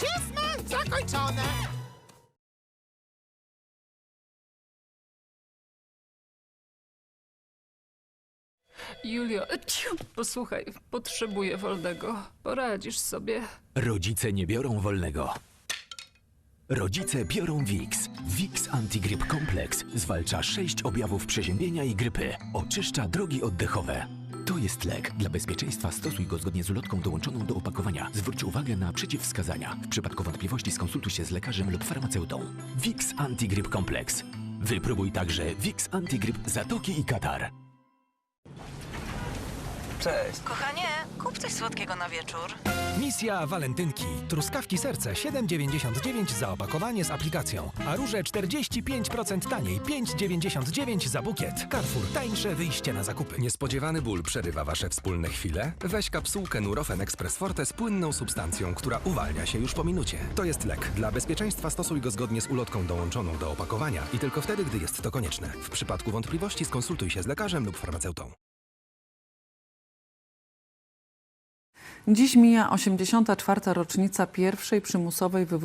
Cismy zakończone! Julio, ciu, posłuchaj, potrzebuję wolnego. Poradzisz sobie. Rodzice nie biorą wolnego. Rodzice biorą Wix. Wix Antigryp Kompleks zwalcza sześć objawów przeziębienia i grypy. Oczyszcza drogi oddechowe. To jest lek. Dla bezpieczeństwa stosuj go zgodnie z ulotką dołączoną do opakowania. Zwróć uwagę na przeciwwskazania. W przypadku wątpliwości skonsultuj się z lekarzem lub farmaceutą. Wix Antigryp Kompleks. Wypróbuj także Wix Antigryp Zatoki i Katar. Cześć. Kochanie, słodkiego na wieczór. Misja Walentynki. Truskawki serce 7,99 za opakowanie z aplikacją. A róże 45% taniej 5,99 za bukiet. Carrefour. Tańsze wyjście na zakupy. Niespodziewany ból przerywa wasze wspólne chwile? Weź kapsułkę Nurofen Express Forte z płynną substancją, która uwalnia się już po minucie. To jest lek. Dla bezpieczeństwa stosuj go zgodnie z ulotką dołączoną do opakowania i tylko wtedy, gdy jest to konieczne. W przypadku wątpliwości skonsultuj się z lekarzem lub farmaceutą. Dziś mija 84. rocznica pierwszej przymusowej wywózki